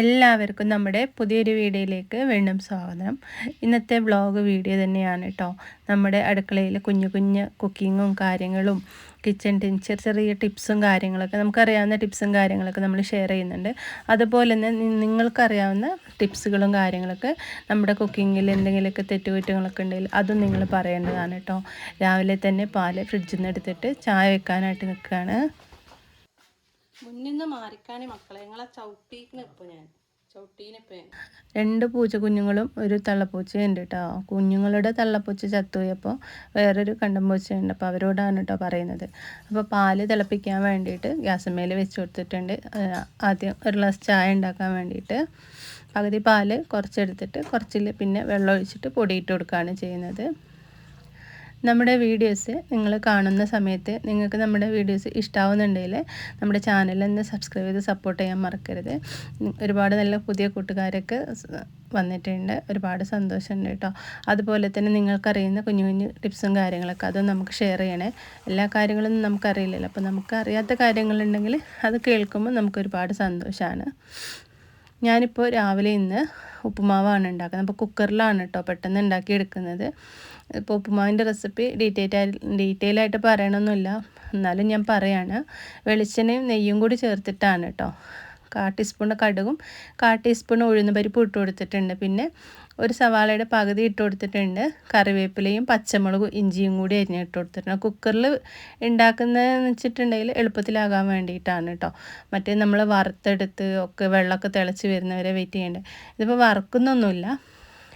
എല്ലാവർക്കും നമ്മുടെ പുതിയൊരു വീഡിയോയിലേക്ക് വീണ്ടും സ്വാഗതം. ഇന്നത്തെ വ്ളോഗ് വീഡിയോ തന്നെയാണ് കേട്ടോ നമ്മുടെ അടുക്കളയിൽ കുഞ്ഞു കുഞ്ഞു കുക്കിങ്ങും കാര്യങ്ങളും കിച്ചൺ ചെറിയ ചെറിയ ടിപ്സും കാര്യങ്ങളൊക്കെ നമുക്കറിയാവുന്ന ടിപ്സും കാര്യങ്ങളൊക്കെ നമ്മൾ ഷെയർ ചെയ്യുന്നുണ്ട്. അതുപോലെ തന്നെ നിങ്ങൾക്കറിയാവുന്ന ടിപ്സുകളും കാര്യങ്ങളൊക്കെ നമ്മുടെ കുക്കിങ്ങിൽ എന്തെങ്കിലുമൊക്കെ തെറ്റുകുറ്റങ്ങളൊക്കെ ഉണ്ടെങ്കിൽ അതും നിങ്ങൾ പറയേണ്ടതാണ് കേട്ടോ രാവിലെ തന്നെ പാൽ ഫ്രിഡ്ജിൽ നിന്ന് എടുത്തിട്ട് ചായ വെക്കാനായിട്ട് നിൽക്കുകയാണ്. മുന്നിൽ മാറിക്കാണ് മക്കളെ. നിങ്ങളെ ചവിട്ടീക്കിന് ഇപ്പൊ ഞാൻ. രണ്ട് പൂച്ച കുഞ്ഞുങ്ങളും ഒരു തള്ളപ്പൂച്ചയുണ്ട് കേട്ടോ കുഞ്ഞുങ്ങളുടെ തള്ളപ്പൂച്ച ചത്തുപോയപ്പോൾ വേറൊരു കണ്ടംപൂച്ചയുണ്ട് അപ്പോൾ അവരോടാണ് കേട്ടോ പറയുന്നത്. അപ്പോൾ പാൽ തിളപ്പിക്കാൻ വേണ്ടിയിട്ട് ഗ്യാസമ്മയിൽ വെച്ച് കൊടുത്തിട്ടുണ്ട്. ആദ്യം ഒരു ഗ്ലാസ് ചായ ഉണ്ടാക്കാൻ വേണ്ടിയിട്ട്. പകുതി പാൽ കുറച്ചെടുത്തിട്ട് കുറച്ചിൽ പിന്നെ വെള്ളം ഒഴിച്ചിട്ട് പൊടിയിട്ട് കൊടുക്കുകയാണ് ചെയ്യുന്നത്. നമ്മുടെ വീഡിയോസ് നിങ്ങൾ കാണുന്ന സമയത്ത് നിങ്ങൾക്ക് നമ്മുടെ വീഡിയോസ് ഇഷ്ടാവുന്നുണ്ടെങ്കിൽ നമ്മുടെ ചാനലൊന്ന് സബ്സ്ക്രൈബ് ചെയ്ത് സപ്പോർട്ട് ചെയ്യാൻ മറക്കരുത്. ഒരുപാട് നല്ല പുതിയ കൂട്ടുകാരൊക്കെ വന്നിട്ടുണ്ട്. ഒരുപാട് സന്തോഷമുണ്ട് കേട്ടോ. അതുപോലെ തന്നെ നിങ്ങൾക്കറിയുന്ന കുഞ്ഞു കുഞ്ഞു ടിപ്സും കാര്യങ്ങളൊക്കെ അതും നമുക്ക് ഷെയർ ചെയ്യണേ. എല്ലാ കാര്യങ്ങളൊന്നും നമുക്കറിയില്ലല്ലോ. അപ്പോൾ നമുക്ക് അറിയാത്ത കാര്യങ്ങളുണ്ടെങ്കിൽ അത് കേൾക്കുമ്പോൾ നമുക്കൊരുപാട് സന്തോഷമാണ് ഞാനിപ്പോൾ രാവിലെ ഇന്ന് ഉപ്പുമാവാണ് ഉണ്ടാക്കുന്നത്. അപ്പോൾ കുക്കറിലാണ് കേട്ടോ പെട്ടെന്ന് ഉണ്ടാക്കി എടുക്കുന്നത് ഇപ്പോൾ ഉപ്പുമാവിന്റെ റെസിപ്പി ഡീറ്റെയിൽ ഡീറ്റെയിൽ ആയിട്ട് പറയണമെന്നില്ല എന്നാലും ഞാൻ പറയാണ്. വെളിച്ചെണ്ണയും നെയ്യും കൂടി ചേർത്തിട്ടാണ് കേട്ടോ കാ ടീസ്പൂൺ കടുകും കാ ടീസ്പൂൺ ഉഴുന്ന് പരിപ്പ് ഇട്ട് കൊടുത്തിട്ടുണ്ട് പിന്നെ ഒരു സവാളയുടെ പകുതി ഇട്ട് കൊടുത്തിട്ടുണ്ട്. കറിവേപ്പിലയും പച്ചമുളകും ഇഞ്ചിയും കൂടി അരിഞ്ഞ് ഇട്ട് കൊടുത്തിട്ടുണ്ട്. കുക്കറിൽ ഉണ്ടാക്കുന്നതെന്ന് വെച്ചിട്ടുണ്ടെങ്കിൽ എളുപ്പത്തിലാകാൻ വേണ്ടിയിട്ടാണ് കേട്ടോ. മറ്റേ നമ്മൾ വറുത്തെടുത്ത് ഒക്കെ വെള്ളമൊക്കെ തിളച്ച് വരുന്നവരെ വെയിറ്റ് ചെയ്യേണ്ടത്. ഇതിപ്പോൾ വറുക്കുന്നൊന്നുമില്ല.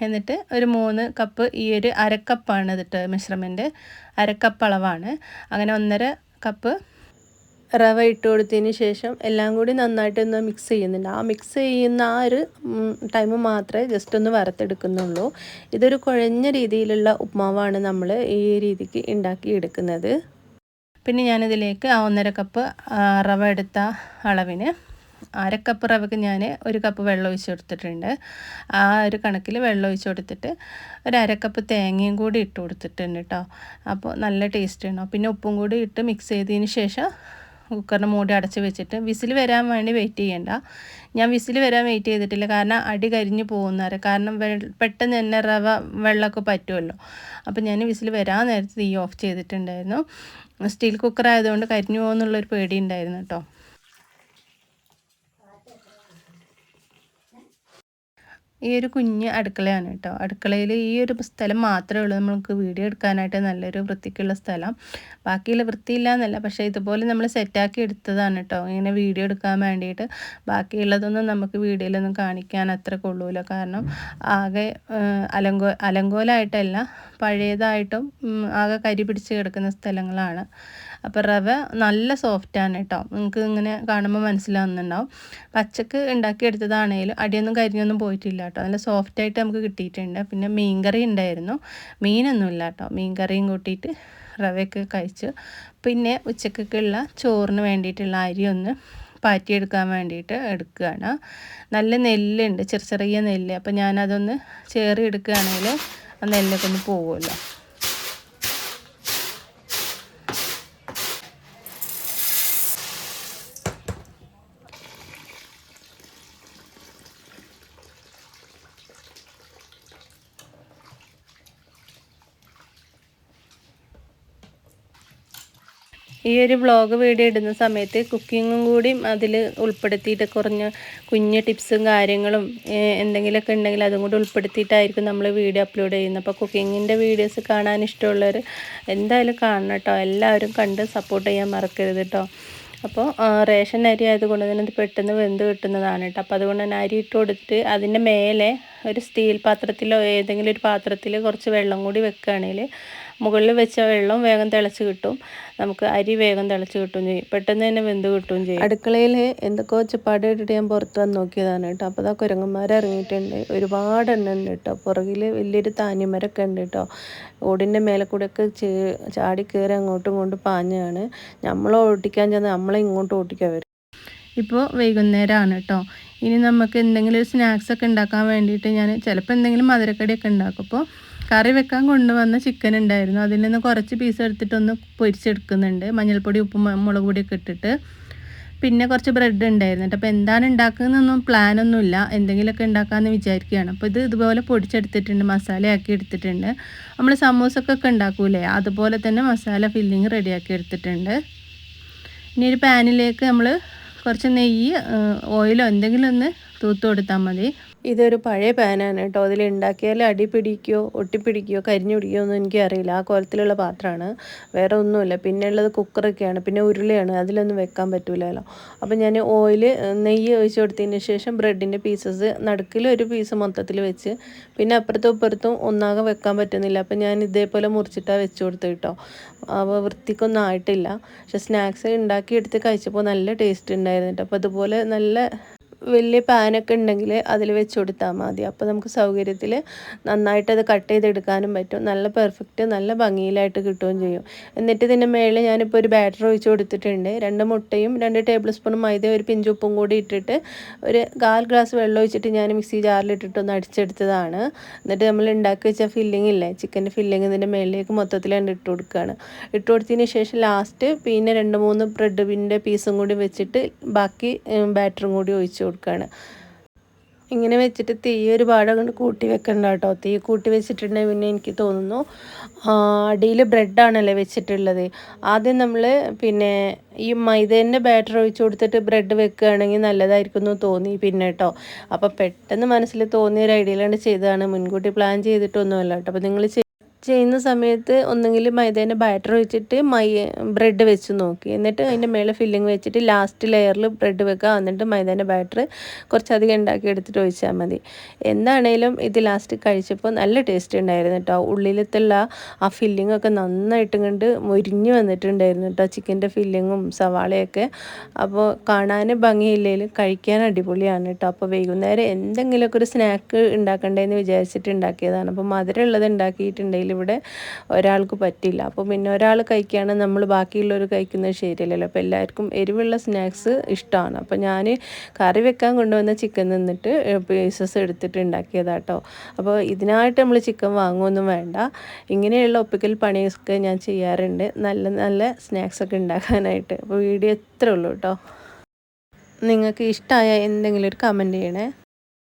എന്നിട്ട് ഒരു മൂന്ന് കപ്പ് ഈ ഒരു അരക്കപ്പാണ് ഇതിട്ട് മെഷർമെന്റ് അരക്കപ്പ് അളവാണ്. അങ്ങനെ ഒന്നര കപ്പ് റവ ഇട്ട് കൊടുത്തതിന് ശേഷം എല്ലാം കൂടി നന്നായിട്ടൊന്ന് മിക്സ് ചെയ്യുന്നുണ്ട്. ആ മിക്സ് ചെയ്യുന്ന ആ ഒരു ടൈം മാത്രമേ ജസ്റ്റ് ഒന്ന് വറുത്തെടുക്കുന്നുള്ളൂ. ഇതൊരു കുഴഞ്ഞ രീതിയിലുള്ള ഉപ്മാവാണ് നമ്മൾ ഈ രീതിക്ക് ഉണ്ടാക്കി എടുക്കുന്നത് പിന്നെ ഞാനിതിലേക്ക് ആ ഒന്നര കപ്പ് റവ എടുത്ത അളവിന് അരക്കപ്പ് റവക്ക് ഞാൻ ഒരു കപ്പ് വെള്ളം ഒഴിച്ച് കൊടുത്തിട്ടുണ്ട്. ആ ഒരു കണക്കിൽ വെള്ളം ഒഴിച്ച് കൊടുത്തിട്ട് ഒരു അരക്കപ്പ് തേങ്ങയും കൂടി ഇട്ട് കൊടുത്തിട്ടുണ്ട് കേട്ടോ അപ്പോൾ നല്ല ടേസ്റ്റ് ഉണ്ടാവും പിന്നെ ഉപ്പും കൂടി ഇട്ട് മിക്സ് ചെയ്തതിന് ശേഷം കുക്കറിന് മൂടി അടച്ച് വെച്ചിട്ട് വിസിൽ വരാൻ വേണ്ടി വെയിറ്റ് ചെയ്യണ്ട. ഞാൻ വിസിൽ വരാൻ വെയിറ്റ് ചെയ്തിട്ടില്ല. കാരണം അടി കരിഞ്ഞ് പോകുന്നവരെ കാരണം പെട്ടെന്ന് തന്നെ റവ വെള്ളമൊക്കെ പറ്റുമല്ലോ. അപ്പോൾ ഞാൻ വിസിൽ വരാൻ നേരത്തെ തീ ഓഫ് ചെയ്തിട്ടുണ്ടായിരുന്നു. സ്റ്റീൽ കുക്കർ ആയതുകൊണ്ട് കരിഞ്ഞു പോകുന്നുള്ളൊരു പേടി ഉണ്ടായിരുന്നു കേട്ടോ. ഈ ഒരു കുഞ്ഞ് അടുക്കളയാണ് കേട്ടോ. അടുക്കളയിൽ ഈ ഒരു സ്ഥലം മാത്രമേ ഉള്ളൂ. നമുക്ക് വീഡിയോ എടുക്കാനായിട്ട് നല്ലൊരു വൃത്തിക്കുള്ള സ്ഥലം. ബാക്കിയുള്ള വൃത്തിയില്ല എന്നല്ല പക്ഷേ ഇതുപോലെ നമ്മൾ സെറ്റാക്കി എടുത്തതാണ് കേട്ടോ. ഇങ്ങനെ വീഡിയോ എടുക്കാൻ വേണ്ടിയിട്ട് ബാക്കിയുള്ളതൊന്നും നമുക്ക് വീഡിയോയിലൊന്നും കാണിക്കാൻ അത്ര കൊള്ളൂല. കാരണം ആകെ അലങ്കോ അലങ്കോലായിട്ടല്ല പഴയതായിട്ടും ആകെ കരി പിടിച്ച് കിടക്കുന്ന സ്ഥലങ്ങളാണ്. അപ്പോൾ റവ നല്ല സോഫ്റ്റാണ് കേട്ടോ നിങ്ങൾക്ക് ഇങ്ങനെ കാണുമ്പോൾ മനസ്സിലാവുന്നുണ്ടാവും. പച്ചക്ക് ഉണ്ടാക്കിയെടുത്തതാണെങ്കിലും അടിയൊന്നും കരിഞ്ഞൊന്നും പോയിട്ടില്ല കേട്ടോ നല്ല സോഫ്റ്റ് ആയിട്ട് നമുക്ക് കിട്ടിയിട്ടുണ്ട്. പിന്നെ മീൻകറി ഉണ്ടായിരുന്നു മീനൊന്നുമില്ല കേട്ടോ മീൻകറിയും കൂട്ടിയിട്ട് റവയൊക്കെ കഴിച്ചു. പിന്നെ ഉച്ചക്കൊക്കെയുള്ള ചോറിന് വേണ്ടിയിട്ടുള്ള അരി ഒന്ന് പാറ്റിയെടുക്കാൻ വേണ്ടിയിട്ട് എടുക്കുകയാണ്. നല്ല നെല്ലുണ്ട്. ചെറിയ ചെറിയ നെല്ല്. അപ്പോൾ ഞാനതൊന്ന് ചേറി എടുക്കുകയാണെങ്കിൽ ആ നെല്ലൊക്കെ ഒന്ന് പോകുമല്ലോ ഈ ഒരു വ്ളോഗ് വീഡിയോ ഇടുന്ന സമയത്ത് കുക്കിങ്ങും കൂടി അതിൽ ഉൾപ്പെടുത്തിയിട്ട് കുറഞ്ഞ കുഞ്ഞ് ടിപ്സും കാര്യങ്ങളും എന്തെങ്കിലുമൊക്കെ ഉണ്ടെങ്കിൽ അതും കൂടി ഉൾപ്പെടുത്തിയിട്ടായിരിക്കും നമ്മൾ വീഡിയോ അപ്ലോഡ് ചെയ്യുന്നത്. അപ്പോൾ കുക്കിങ്ങിന്റെ വീഡിയോസ് കാണാൻ ഇഷ്ടമുള്ളവർ എന്തായാലും കാണണം കേട്ടോ. എല്ലാവരും കണ്ട് സപ്പോർട്ട് ചെയ്യാൻ മറക്കരുത് കേട്ടോ. അപ്പോൾ റേഷൻ അരി ആയതുകൊണ്ട് തന്നെ ഇത് പെട്ടെന്ന് വെന്ത് കിട്ടുന്നതാണ് കേട്ടോ. അപ്പോൾ അതുകൊണ്ട് തന്നെ അരി ഇട്ട് കൊടുത്തിട്ട് അതിന്റെ മേലെ ഒരു സ്റ്റീൽ പാത്രത്തിലോ ഏതെങ്കിലും ഒരു പാത്രത്തിൽ കുറച്ച് വെള്ളം കൂടി വെക്കുകയാണെങ്കിൽ മുകളിൽ വെച്ച വെള്ളം വേഗം തിളച്ച് കിട്ടും. നമുക്ക് അരി വേഗം തിളച്ച് കിട്ടും ചെയ്യും. പെട്ടെന്ന് തന്നെ വെന്ത് കിട്ടുകയും ചെയ്യും. അടുക്കളയിൽ എന്തൊക്കെ ഒച്ചപ്പാട് ഇട്ടിട്ട് ഞാൻ പുറത്ത് വന്ന് നോക്കിയതാണ് കേട്ടോ. അപ്പോൾ അതാ കുരങ്ങന്മാർ ഇറങ്ങിയിട്ടുണ്ട്. ഒരുപാട് എണ്ണ ഉണ്ട് കേട്ടോ. പുറകിൽ വലിയൊരു താനിമരൊക്കെ ഉണ്ട് കേട്ടോ. ഓടിന്റെ മേലെ കൂടെയൊക്കെ ചാടി കയറി അങ്ങോട്ടും ഇങ്ങോട്ടും പാഞ്ഞാണ്. നമ്മൾ ഓട്ടിക്കാൻ ചെന്ന് നമ്മളെ ഇങ്ങോട്ട് ഓട്ടിക്കാൻ വരും. ഇപ്പോൾ വൈകുന്നേരമാണ് കേട്ടോ. ഇനി നമുക്ക് എന്തെങ്കിലും ഒരു സ്നാക്സ് ഒക്കെ ഉണ്ടാക്കാൻ വേണ്ടിയിട്ട് ഞാൻ ചിലപ്പോൾ എന്തെങ്കിലും മധുരക്കടിയൊക്കെ ഉണ്ടാക്കും. അപ്പോൾ കറി വെക്കാൻ കൊണ്ടുവന്ന ചിക്കൻ ഉണ്ടായിരുന്നു. അതിൽ നിന്ന് കുറച്ച് പീസ് എടുത്തിട്ടൊന്ന് പൊരിച്ചെടുക്കുന്നുണ്ട്. മഞ്ഞൾപ്പൊടി ഉപ്പും മുളക് പൊടിയൊക്കെ ഇട്ടിട്ട്. പിന്നെ കുറച്ച് ബ്രെഡ് ഉണ്ടായിരുന്നു അപ്പോൾ എന്താണ് ഉണ്ടാക്കുന്നതെന്നൊന്നും പ്ലാനൊന്നുമില്ല എന്തെങ്കിലുമൊക്കെ ഉണ്ടാക്കാമെന്ന് വിചാരിക്കുകയാണ്. അപ്പോൾ ഇത് ഇതുപോലെ പൊടിച്ചെടുത്തിട്ടുണ്ട് മസാലയാക്കി എടുത്തിട്ടുണ്ട്. നമ്മൾ സമൂസക്കൊക്കെ ഉണ്ടാക്കൂലേ? അതുപോലെ തന്നെ മസാല ഫില്ലിങ് റെഡിയാക്കി എടുത്തിട്ടുണ്ട്. ഇനി ഒരു പാനിലേക്ക് നമ്മൾ കുറച്ച് നെയ്യ് ഓയിലോ എന്തെങ്കിലും ഒന്ന് തൂത്ത് കൊടുത്താൽ മതി. ഇതൊരു പഴയ പാനാണ് കേട്ടോ. അതിൽ ഉണ്ടാക്കിയാൽ അടി പിടിക്കുകയോ ഒട്ടിപ്പിടിക്കുകയോ കരിഞ്ഞു പിടിക്കുകയോ ഒന്നും എനിക്കറിയില്ല. ആ കോലത്തിലുള്ള പാത്രമാണ്. വേറെ ഒന്നുമില്ല. പിന്നെ ഉള്ളത് കുക്കറൊക്കെയാണ്. പിന്നെ ഉരുളയാണ്. അതിലൊന്നും വെക്കാൻ പറ്റൂലല്ലോ. അപ്പോൾ ഞാൻ ഓയിൽ നെയ്യ് ഒഴിച്ച് കൊടുത്തതിന് ശേഷം ബ്രെഡിന്റെ പീസസ് നടുക്കിൽ ഒരു പീസ് മൊത്തത്തിൽ വെച്ച് പിന്നെ അപ്പുറത്തും ഇപ്പുറത്തും ഒന്നാകെ വെക്കാൻ പറ്റുന്നില്ല. അപ്പോൾ ഞാൻ ഇതേപോലെ മുറിച്ചിട്ടാണ് വെച്ച് കൊടുത്തു കേട്ടോ. അപ്പോൾ വൃത്തിക്കൊന്നും ആയിട്ടില്ല. പക്ഷെ സ്നാക്സ് ഉണ്ടാക്കിയെടുത്ത് കഴിച്ചപ്പോൾ നല്ല ടേസ്റ്റ് ഉണ്ടായിരുന്നു കേട്ടോ. അപ്പോൾ അതുപോലെ നല്ല വലിയ പാനൊക്കെ ഉണ്ടെങ്കിൽ അതിൽ വെച്ച് കൊടുത്താൽ മതി. അപ്പോൾ നമുക്ക് സൗകര്യത്തിൽ നന്നായിട്ടത് കട്ട് ചെയ്തെടുക്കാനും പറ്റും. നല്ല പെർഫെക്റ്റ് നല്ല ഭംഗിയിലായിട്ട് കിട്ടുകയും ചെയ്യും. എന്നിട്ട് ഇതിന്റെ മേളിൽ ഞാനിപ്പോൾ ഒരു ബാറ്റർ ഒഴിച്ച് കൊടുത്തിട്ടുണ്ട്. രണ്ട് മുട്ടയും രണ്ട് ടേബിൾ സ്പൂൺ മൈദ ഒരു പിഞ്ചുപ്പും കൂടി ഇട്ടിട്ട് ഒരു കാൽ ഗ്ലാസ് വെള്ളം ഒഴിച്ചിട്ട് ഞാൻ മിക്സി ജാറിലിട്ടിട്ട് ഒന്ന് അടിച്ചെടുത്തതാണ്. എന്നിട്ട് നമ്മൾ ഉണ്ടാക്കി വെച്ച ഫില്ലിംഗ് ഇല്ലേ ചിക്കന്റെ ഫില്ലിംഗ് ഇതിന്റെ മേളിലേക്ക് മൊത്തത്തിൽ രണ്ട് ഇട്ട് കൊടുക്കുകയാണ്. ഇട്ട് കൊടുത്തതിന് ശേഷം ലാസ്റ്റ് പിന്നെ രണ്ട് മൂന്ന് ബ്രെഡ് ബ്രെഡിന്റെ പീസും കൂടി വെച്ചിട്ട് ബാക്കി ബാറ്ററും കൂടി ഒഴിച്ച് കൊടുക്കുകയാണ് ഇങ്ങനെ വെച്ചിട്ട് തീ ഒരുപാട് അങ്ങോട്ട് കൂട്ടി വെക്കണ്ട കേട്ടോ തീ കൂട്ടി വെച്ചിട്ടുണ്ടെങ്കിൽ പിന്നെ എനിക്ക് തോന്നുന്നു അടിയിൽ ബ്രെഡാണല്ലേ വെച്ചിട്ടുള്ളത്. ആദ്യം നമ്മൾ പിന്നെ ഈ മൈദേന്റെ ബാറ്റർ ഒഴിച്ച് കൊടുത്തിട്ട് ബ്രെഡ് വെക്കുകയാണെങ്കിൽ നല്ലതായിരിക്കും എന്ന് തോന്നി പിന്നെ കേട്ടോ അപ്പോൾ പെട്ടെന്ന് മനസ്സിൽ തോന്നിയ ഒരു ഐഡിയയിലാണ് ചെയ്തതാണ്. മുൻകൂട്ടി പ്ലാൻ ചെയ്തിട്ടൊന്നുമല്ല കേട്ടോ അപ്പോൾ നിങ്ങൾ ചെയ്യുന്ന സമയത്ത് ഒന്നെങ്കിൽ മൈദേന്റെ ബാറ്റർ വെച്ചിട്ട് മൈ ബ്രെഡ് വെച്ച് നോക്കി. എന്നിട്ട് അതിന്റെ മേലെ ഫില്ലിങ് വെച്ചിട്ട് ലാസ്റ്റ് ലെയറിൽ ബ്രെഡ് വെക്കുക. എന്നിട്ട് മൈദേന്റെ ബാറ്റർ കുറച്ചധികം ഉണ്ടാക്കി എടുത്തിട്ട് ഒഴിച്ചാൽ മതി. എന്താണേലും ഇത് ലാസ്റ്റ് കഴിച്ചപ്പോൾ നല്ല ടേസ്റ്റ് ഉണ്ടായിരുന്നു കേട്ടോ ഉള്ളിലത്തുള്ള ആ ഫില്ലിംഗ് ഒക്കെ നന്നായിട്ട് കണ്ട് മുരിഞ്ഞു വന്നിട്ടുണ്ടായിരുന്നു കേട്ടോ ചിക്കന്റെ ഫില്ലിങ്ങും സവാളയൊക്കെ. അപ്പോൾ കാണാൻ ഭംഗിയില്ലെങ്കിലും കഴിക്കാൻ അടിപൊളിയാണ് കേട്ടോ അപ്പോൾ വൈകുന്നേരം എന്തെങ്കിലുമൊക്കെ ഒരു സ്നാക്ക് ഉണ്ടാക്കണ്ടേന്ന് വിചാരിച്ചിട്ട് ഉണ്ടാക്കിയതാണ്. അപ്പോൾ മധുരമുള്ളത് ഉണ്ടാക്കിയിട്ടുണ്ടെങ്കിൽ ഇവിടെ ഒരാൾക്ക് പറ്റില്ല. അപ്പോൾ പിന്നെ ഒരാൾ കഴിക്കുകയാണെങ്കിൽ നമ്മൾ ബാക്കിയുള്ളവർ കഴിക്കുന്നത് ശരിയല്ലല്ലോ. അപ്പോൾ എല്ലാവർക്കും എരിവുള്ള സ്നാക്സ് ഇഷ്ടമാണ്. അപ്പോൾ ഞാൻ കറി വെക്കാൻ കൊണ്ടുവന്ന ചിക്കൻ നിന്നിട്ട് പീസസ് എടുത്തിട്ട് ഉണ്ടാക്കിയതാട്ടോ അപ്പോൾ ഇതിനായിട്ട് നമ്മൾ ചിക്കൻ വാങ്ങുമൊന്നും വേണ്ട. ഇങ്ങനെയുള്ള ഒപ്പിക്കൽ പണിയൊക്കെ ഞാൻ ചെയ്യാറുണ്ട്. നല്ല നല്ല സ്നാക്സ് ഒക്കെ ഉണ്ടാക്കാനായിട്ട്. അപ്പോൾ വീഡിയോ എത്ര ഉള്ളൂ കേട്ടോ നിങ്ങൾക്ക് ഇഷ്ടമായ എന്തെങ്കിലും ഒരു കമന്റ് ചെയ്യണേ.